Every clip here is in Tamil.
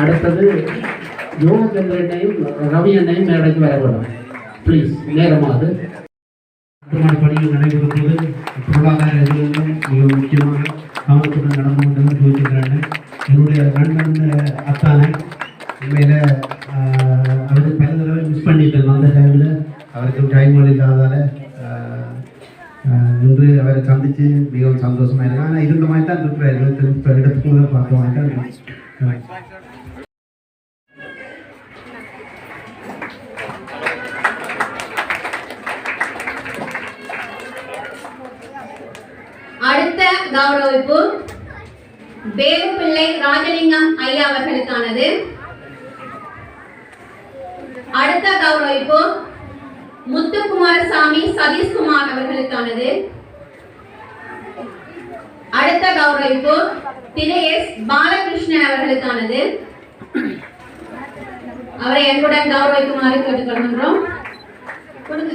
அடுத்தது யோகேந்திரனையும் ரவி அண்ணையும் மேடைக்கு வரப்படும் ப்ளீஸ் நேரமாது. கட்டுமான பணிகள் நடைபெறும்போது பொருளாதார நிலையிலும் மிக முக்கியமாக கவனத்துடன் என்னுடைய நண்பன் அத்தானே. உண்மையில் அவர் பல மிஸ் பண்ணிட்டேன். அந்த டைமில் அவருக்கு டைம் இல்லாததால் இன்று அவரை சந்தித்து மிகவும் சந்தோஷமாக இருக்கு. ஆனால் இருந்த மாதிரி தான் இருக்கிறார் திரும்ப இடத்துக்கு முதல் பார்க்க மாதிரி தான் அடுத்த கௌரவிப்பு வேலுப்பிள்ளை ராஜலிங்கம் ஐயா அவர்களுக்கானது. அடுத்த கௌரவிப்பு முத்துக்குமாரசாமி சதீஷ்குமார் அவர்களுக்கானது. அடுத்த கௌரவிப்பு திரு எஸ். பாலகிருஷ்ணன் அவர்களுக்கானது. அவரை என்புடன் கௌரவிக்குமாறு கேட்டுக்கொள்கின்றோம். கொடுங்க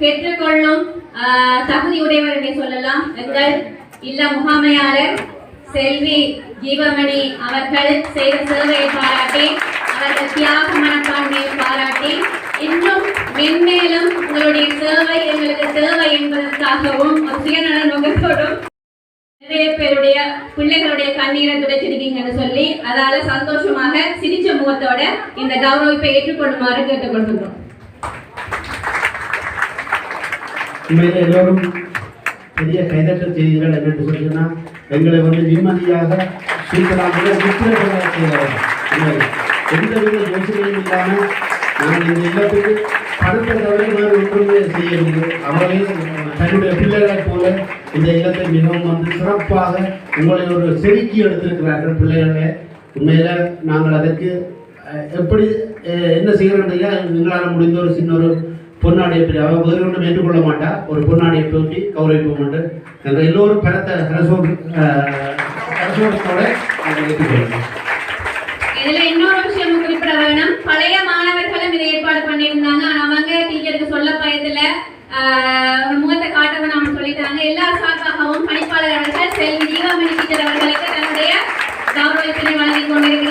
பெற்றுக்கொள்ளும் ஆஹ், தகுதியுடையவர் என்று சொல்லலாம். எங்கள் இல்ல முகாமையாளர் செல்வி ஜீவமணி அவர்கள் செய்த சேவையை பாராட்டி அவர்கள் தியாக மனப்பான்மையை பாராட்டி இன்னும் மென்மேலும் உங்களுடைய சேவை எங்களுக்கு தேவை என்பதற்காகவும் ஒரு சுயநல நோக்கத்தோடும் நிறைய பேருடைய பிள்ளைகளுடைய கண்ணீரை துடைச்சிருக்கீங்கன்னு சொல்லி அதால சந்தோஷமாக சிரிச்ச முகத்தோட இந்த கௌரவிப்பை ஏற்றுக்கொள்ளுமாறு கேட்டுக்கொள்கின்றோம். உண்மையில எல்லோரும் பெரிய கைதட்டல் செய்திகள் என்று சொல்லினா எங்களை வந்து நிம்மதியாக சீக்கிரமாக முத்திரைகளாக செய்கிறார்கள் எந்த யோசனையும் இல்லாமல் நாங்கள் இந்த இல்லத்துக்கு பணத்தை தவிர வேறு ஒன்றுமே செய்யவில்லை அவரே தன்னுடைய பிள்ளைகளைப் போல இந்த இல்லத்தை மிகவும் வந்து சிறப்பாக உங்களை ஒரு செதுக்கி எடுத்திருக்கிறார்கள் பிள்ளைகளை. உண்மையில நாங்கள் அதற்கு எப்படி என்ன செய்கிறோம் எங்களால் முடிந்த ஒரு சின்ன ஒரு பொன்னாடியை அவர் வேறு ஒன்றும் ஏற்றுக்கொள்ள மாட்டார். ஒரு பொன்னாடியை போட்டி கௌரவிப்போம் என்று நாங்கள் எல்லோரும் பலத்த ரசோரத்தோட இதுல இன்னொரு விஷயம் குறிப்பிட வேணும். பழைய மாணவர்களும் இதை ஏற்பாடு பண்ணியிருந்தாங்க. ஆனா அவங்க டீச்சருக்கு சொல்ல பயத்துல ஒரு முகத்தை காட்டவை அவங்க சொல்லிட்டாங்க. எல்லா சார்பாகவும் பணிப்பாளர் அவர்கள் செல்வி தீபாமணி டீச்சர் அவர்களுக்கு தன்னுடைய கௌரவத்தினை வழங்கி கொண்டிருக்கிறார்